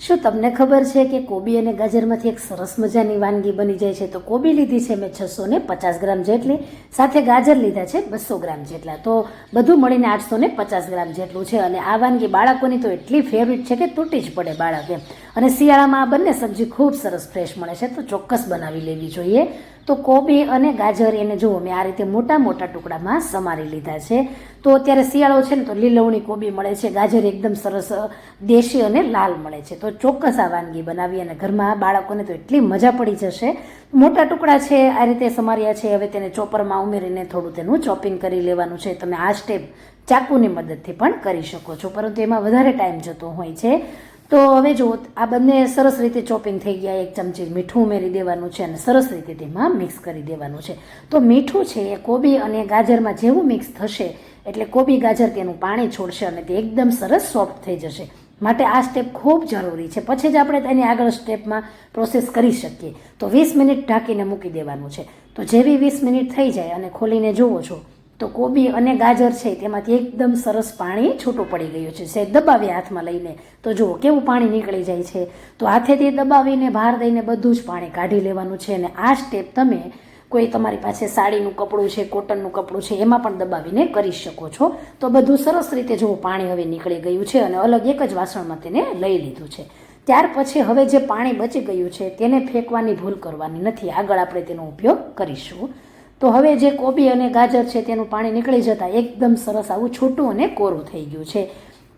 શું તમને ખબર છે કે કોબી અને ગાજરમાંથી એક સરસ મજાની વાનગી બની જાય છે? તો કોબી લીધી છે મેં છસો ને પચાસ ગ્રામ જેટલી, સાથે ગાજર લીધા છે બસો ગ્રામ જેટલા. તો બધું મળીને આઠસો ને પચાસ ગ્રામ જેટલું છે. અને આ વાનગી બાળકોની તો એટલી ફેવરિટ છે કે તૂટી જ પડે બાળક. અને શિયાળામાં આ બંને સબ્જી ખૂબ સરસ ફ્રેશ મળે છે. તો ચોક્કસ બનાવી લેવી જોઈએ. તો કોબી અને ગાજર એને જુઓ, મેં આ રીતે મોટા મોટા ટુકડામાં સમારી લીધા છે. તો અત્યારે શિયાળો છે ને, તો લીલવણી કોબી મળે છે, ગાજર એકદમ સરસ દેશી અને લાલ મળે છે. તો ચોક્કસ આ વાનગી બનાવી અને ઘરમાં બાળકોને તો એટલી મજા પડી જશે. મોટા ટુકડા છે, આ રીતે સમાર્યા છે. હવે તેને ચોપરમાં ઉમેરીને થોડું તેનું ચોપિંગ કરી લેવાનું છે. તમે આ સ્ટેપ ચાકુની મદદથી પણ કરી શકો છો. પરંતુ એમાં વધારે ટાઈમ જતો હોય છે. તો હવે જુઓ આ બંને સરસ રીતે ચોપિંગ થઈ ગયા, એક ચમચી મીઠું ઉમેરી દેવાનું છે અને સરસ રીતે તેમાં મિક્સ કરી દેવાનું છે. તો મીઠું છે એ કોબી અને ગાજરમાં જેવું મિક્સ થશે, એટલે કોબી ગાજર તેનું પાણી છોડશે અને તે એકદમ સરસ સોફ્ટ થઈ જશે. માટે આ સ્ટેપ ખૂબ જરૂરી છે. પછી જ આપણે તેની આગળ સ્ટેપમાં પ્રોસેસ કરી શકીએ. તો વીસ મિનિટ ઢાંકીને મૂકી દેવાનું છે. તો જેવી વીસ મિનિટ થઈ જાય અને ખોલીને જુઓ છો તો કોબી અને ગાજર છે, તેમાંથી એકદમ સરસ પાણી છૂટું પડી ગયું છે. સહેજ દબાવી હાથમાં લઈને. તો જુઓ, કેવું પાણી નીકળી જાય છે. તો હાથેથી દબાવીને બહાર દઈને બધું જ પાણી કાઢી લેવાનું છે અને આ સ્ટેપ તમે કોઈ તમારી પાસે સાડીનું કપડું છે, કોટનનું કપડું છે, એમાં પણ દબાવીને કરી શકો છો. તો બધું સરસ રીતે જુઓ, પાણી હવે નીકળી ગયું છે અને અલગ એક જ વાસણમાં તેને લઈ લીધું છે. ત્યાર પછી હવે જે પાણી બચી ગયું છે, તેને ફેંકવાની ભૂલ કરવાની નથી. આગળ આપણે તેનો ઉપયોગ કરીશું. તો હવે જે કોબી અને ગાજર છે તેનું પાણી નીકળી જતાં એકદમ સરસ આવું છૂટું અને કોરું થઈ ગયું છે.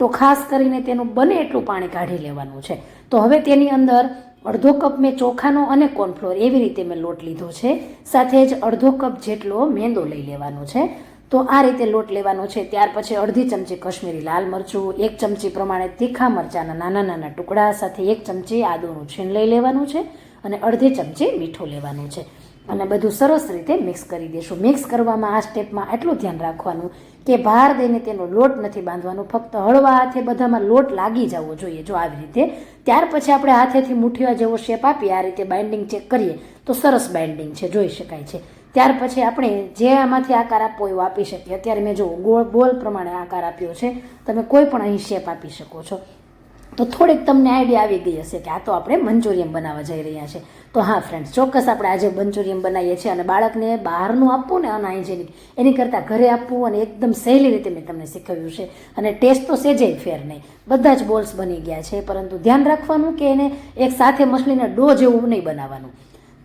તો ખાસ કરીને તેનું બને એટલું પાણી કાઢી લેવાનું છે. તો હવે તેની અંદર અડધો કપ મેં ચોખાનો અને કોર્નફ્લોર એવી રીતે મેં લોટ લીધો છે. સાથે જ અડધો કપ જેટલો મેંદો લઈ લેવાનો છે. તો આ રીતે લોટ લેવાનો છે. ત્યાર પછી અડધી ચમચી કશ્મીરી લાલ મરચું, એક ચમચી પ્રમાણે તીખા મરચાંના નાના નાના ટુકડા, સાથે એક ચમચી આદુનું છીણ લઈ લેવાનું છે અને અડધી ચમચી મીઠું લેવાનું છે. અને બધું સરસ રીતે મિક્સ કરી દેશું. મિક્સ કરવામાં આ સ્ટેપમાં એટલું ધ્યાન રાખવાનું કે બહાર દઈને તેનો લોટ નથી બાંધવાનો, ફક્ત હળવા હાથે બધામાં લોટ લાગી જવો જોઈએ જો આવી રીતે. ત્યાર પછી આપણે હાથેથી મુઠિયા જેવો શેપ આપીએ, આ રીતે બાઇન્ડિંગ ચેક કરીએ, તો સરસ બાઇન્ડિંગ છે, જોઈ શકાય છે. ત્યાર પછી આપણે જે આમાંથી આકાર આપવો એવો આપી શકીએ. અત્યારે મેં જો ગોળ ગોલ પ્રમાણે આકાર આપ્યો છે, તમે કોઈ પણ અહીં શેપ આપી શકો છો. તો થોડીક તમને આઈડિયા આવી ગઈ હશે કે આ તો આપણે મંચુરિયમ બનાવવા જઈ રહ્યા છે. તો હા ફ્રેન્ડ્સ ચોક્કસ આપણે આજે મંચુરિયમ બનાવીએ છીએ અને બાળકને બહારનું આપવું ને અનહાઇજેનિક એની કરતાં ઘરે આપવું અને એકદમ સહેલી રીતે મેં તમને શીખવ્યું છે. અને ટેસ્ટ તો સેજે ફેર નહીં. બધા જ બોલ્સ બની ગયા છે, પરંતુ ધ્યાન રાખવાનું કે એને એક સાથે મછલીને ડો જેવું નહીં બનાવવાનું.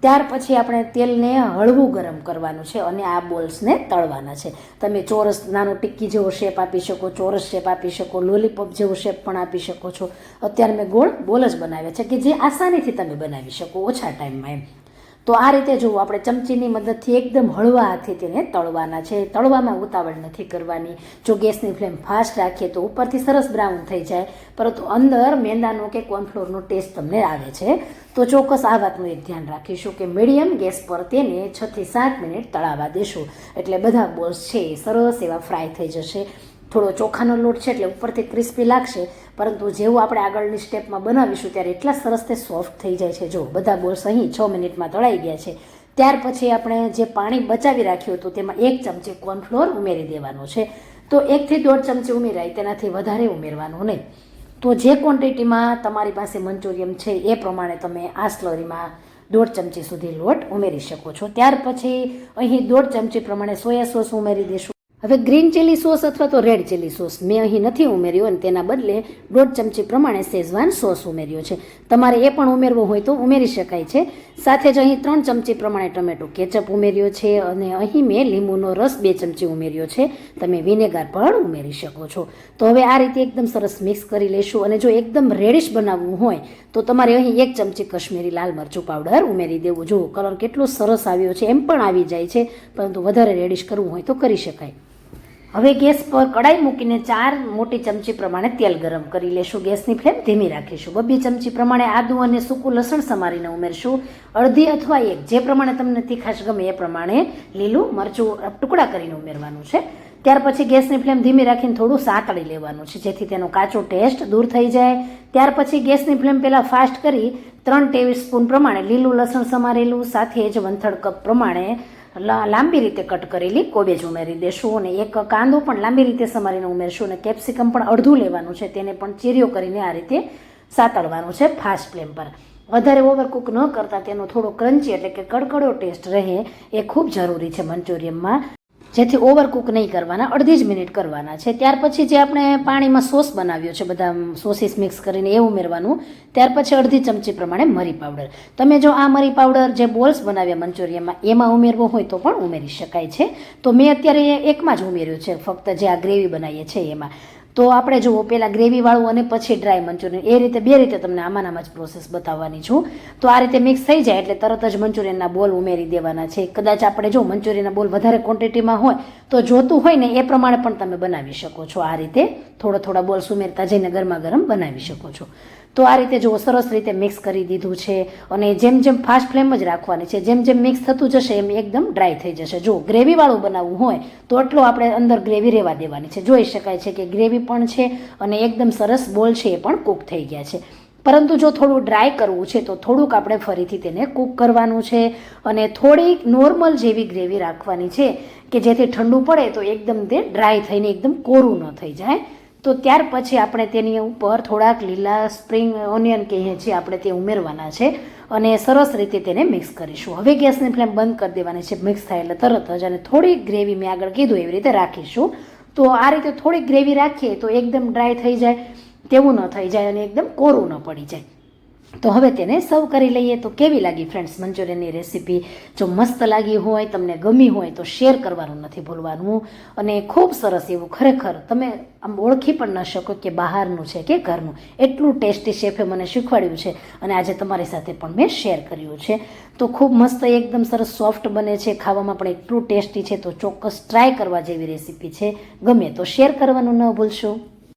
ત્યાર પછી આપણે તેલને હળવું ગરમ કરવાનું છે અને આ બોલ્સને તળવાના છે. તમે ચોરસ નાનો ટિક્કી જેવો શેપ આપી શકો, ચોરસ શેપ આપી શકો, લોલીપોપ જેવો શેપ પણ આપી શકો છો. અત્યારે મેં ગોળ બોલ જ બનાવ્યા છે કે જે આસાનીથી તમે બનાવી શકો ઓછા ટાઈમમાં એમ. તો આ રીતે જુઓ આપણે ચમચીની મદદથી એકદમ હળવા હાથે તેને તળવાના છે. તળવામાં ઉતાવળ નથી કરવાની. જો ગેસની ફ્લેમ ફાસ્ટ રાખીએ તો ઉપરથી સરસ બ્રાઉન થઈ જાય. પરંતુ અંદર મેંદાનો કે કોર્નફ્લોરનો ટેસ્ટ તમને આવે છે. તો ચોક્કસ આ વાતનું એક ધ્યાન રાખીશું કે મીડિયમ ગેસ પર તેને છથી સાત મિનિટ તળાવવા દેશું. એટલે બધા બોલ્સ છે એ સરસ એવા ફ્રાય થઈ જશે. થોડો ચોખાનો લોટ છે એટલે ઉપરથી ક્રિસ્પી લાગશે, પરંતુ જેવું આપણે આગળની સ્ટેપમાં બનાવીશું ત્યારે એટલા સરસ તે સોફ્ટ થઈ જાય છે. જો, બધા બોલ્સ અહીં છ મિનિટમાં તળાઈ ગયા છે. ત્યાર પછી આપણે જે પાણી બચાવી રાખ્યું હતું તેમાં એક ચમચી કોર્નફ્લોર ઉમેરી દેવાનો છે. તો એકથી દોઢ ચમચી ઉમેરાય, તેનાથી વધારે ઉમેરવાનું નહીં. તો જે ક્વોન્ટિટીમાં તમારી પાસે મંચુરિયમ છે એ પ્રમાણે તમે આ સ્લરીમાં દોઢ ચમચી સુધી લોટ ઉમેરી શકો છો. ત્યાર પછી અહીં દોઢ ચમચી પ્રમાણે સોયા સોસ ઉમેરી દેશું. હવે ગ્રીન ચીલી સોસ અથવા તો રેડ ચીલી સોસ મેં અહીં નથી ઉમેર્યો અને તેના બદલે દોઢ ચમચી પ્રમાણે શેઝવાન સોસ ઉમેર્યો છે. તમારે એ પણ ઉમેરવો હોય તો ઉમેરી શકાય છે. સાથે જ અહીં ત્રણ ચમચી પ્રમાણે ટમેટો કેચઅપ ઉમેર્યો છે અને અહીં મેં લીંબુનો રસ બે ચમચી ઉમેર્યો છે. તમે વિનેગાર પણ ઉમેરી શકો છો. તો હવે આ રીતે એકદમ સરસ મિક્સ કરી લેશું અને જો એકદમ રેડિશ બનાવવું હોય તો તમારે અહીં એક ચમચી કશ્મીરી લાલ મરચું પાવડર ઉમેરી દેવું. જુઓ કલર કેટલો સરસ આવ્યો છે એમ પણ આવી જાય છે. પરંતુ વધારે રેડિશ કરવું હોય તો કરી શકાય. હવે ગેસ પર કડાઈ મૂકીને ચાર મોટી ચમચી પ્રમાણે તેલ ગરમ કરી લેશું. ગેસની ફ્લેમ ધીમી રાખીશું. બબ્બી ચમચી પ્રમાણે આદુ અને સૂકું લસણ સમારીને ઉમેરશું. અડધી અથવા એક, જે પ્રમાણે તમને તીખાશ ગમે એ પ્રમાણે લીલું મરચું ટુકડા કરીને ઉમેરવાનું છે. ત્યાર પછી ગેસની ફ્લેમ ધીમી રાખીને થોડું સાતળી લેવાનું છે, જેથી તેનો કાચો ટેસ્ટ દૂર થઈ જાય. ત્યાર પછી ગેસની ફ્લેમ પહેલાં ફાસ્ટ કરી ત્રણ ટેબલ સ્પૂન પ્રમાણે લીલું લસણ સમારેલું, સાથે જ વંથડ કપ પ્રમાણે લાંબી રીતે કટ કરેલી કોબેજ ઉમેરી દેશું અને એક કાંદો પણ લાંબી રીતે સમારીને ઉમેરશું અને કેપ્સિકમ પણ અડધું લેવાનું છે. તેને પણ ચીરીઓ કરીને આ રીતે સાતળવાનું છે ફાસ્ટ ફ્લેમ પર. વધારે ઓવરકુક ન કરતાં તેનો થોડો ક્રન્ચી એટલે કે કડકડો ટેસ્ટ રહે એ ખૂબ જરૂરી છે મંચુરિયમમાં જેથી ઓવરકુક નહીં કરવાના, અડધી જ મિનિટ કરવાના છે. ત્યાર પછી જે આપણે પાણીમાં સોસ બનાવ્યો છે, બધા સોસીસ મિક્સ કરીને એ ઉમેરવાનું, ત્યાર પછી અડધી ચમચી પ્રમાણે મરી પાવડર. તમે જો આ મરી પાવડર જે બોલ્સ બનાવ્યા મંચુરિયમમાં એમાં ઉમેરવો હોય તો પણ ઉમેરી શકાય છે. તો મેં અત્યારે એકમાં જ ઉમેર્યું છે, ફક્ત જે આ ગ્રેવી બનાવીએ છીએ એમાં. તો આપણે જુઓ પહેલાં ગ્રેવીવાળું અને પછી ડ્રાય મંચુરિયન. એ રીતે બે રીતે તમને આમાં આમાં જ પ્રોસેસ બતાવવાની છું. તો આ રીતે મિક્સ થઈ જાય એટલે તરત જ મંચુરિયનના બોલ ઉમેરી દેવાના છે. કદાચ આપણે જો મંચુરિયનના બોલ વધારે ક્વોન્ટિટીમાં હોય, તો જોતું હોય ને, એ પ્રમાણે પણ તમે બનાવી શકો છો. આ રીતે થોડા થોડા બોલ્સ ઉમેરતા જઈને ગરમા ગરમ બનાવી શકો છો. તો આ રીતે જુઓ, સરસ રીતે મિક્સ કરી દીધું છે અને જેમ જેમ ફાસ્ટ ફ્લેમ જ રાખવાની છે, જેમ જેમ મિક્સ થતું જશે એમ એકદમ ડ્રાય થઈ જશે. જો ગ્રેવીવાળું બનાવવું હોય તો આટલો આપણે અંદર ગ્રેવી રહેવા દેવાની છે. જોઈ શકાય છે કે ગ્રેવી પણ છે અને એકદમ સરસ બોલ છે એ પણ કૂક થઈ ગયા છે. પરંતુ જો થોડું ડ્રાય કરવું છે તો થોડુંક આપણે ફરીથી તેને કૂક કરવાનું છે અને થોડીક નોર્મલ જેવી ગ્રેવી રાખવાની છે કે જેથી ઠંડુ પડે તો એકદમ તે ડ્રાય થઈને એકદમ કોરું ન થઈ જાય. તો ત્યાર પછી આપણે તેની ઉપર થોડાક લીલા સ્પ્રિંગ ઓનિયન કહીએ છીએ, આપણે તે ઉમેરવાના છે અને સરસ રીતે તેને મિક્સ કરીશું. હવે ગેસની ફ્લેમ બંધ કરી દેવાની છે, મિક્સ થાય એટલે તરત જ અને થોડી ગ્રેવી મેં આગળ કીધું એવી રીતે રાખીશું. તો આ રીતે થોડી ગ્રેવી રાખીએ તો એકદમ ડ્રાય થઈ જાય, તેવું ન થઈ જાય અને એકદમ કોરું ન પડી જાય. તો હવે તેને સર્વ કરી લઈએ તો કેવી લાગી ફ્રેન્ડ્સ મંચુરિયનની રેસીપી જો મસ્ત લાગી હોય, તમને ગમી હોય તો શેર કરવાનું નથી ભૂલવાનું. અને ખૂબ સરસ એવું ખરેખર તમે આમ ઓળખી પણ ન શકો કે બહારનું છે કે ઘરનું. એટલું ટેસ્ટી શેફે મને શીખવાડ્યું છે અને આજે તમારી સાથે પણ મેં શેર કર્યું છે. તો ખૂબ મસ્ત, એકદમ સરસ સોફ્ટ બને છે, ખાવામાં પણ એટલું ટેસ્ટી છે તો ચોક્કસ ટ્રાય કરવા જેવી રેસીપી છે. ગમે તો શેર કરવાનું ન ભૂલશો.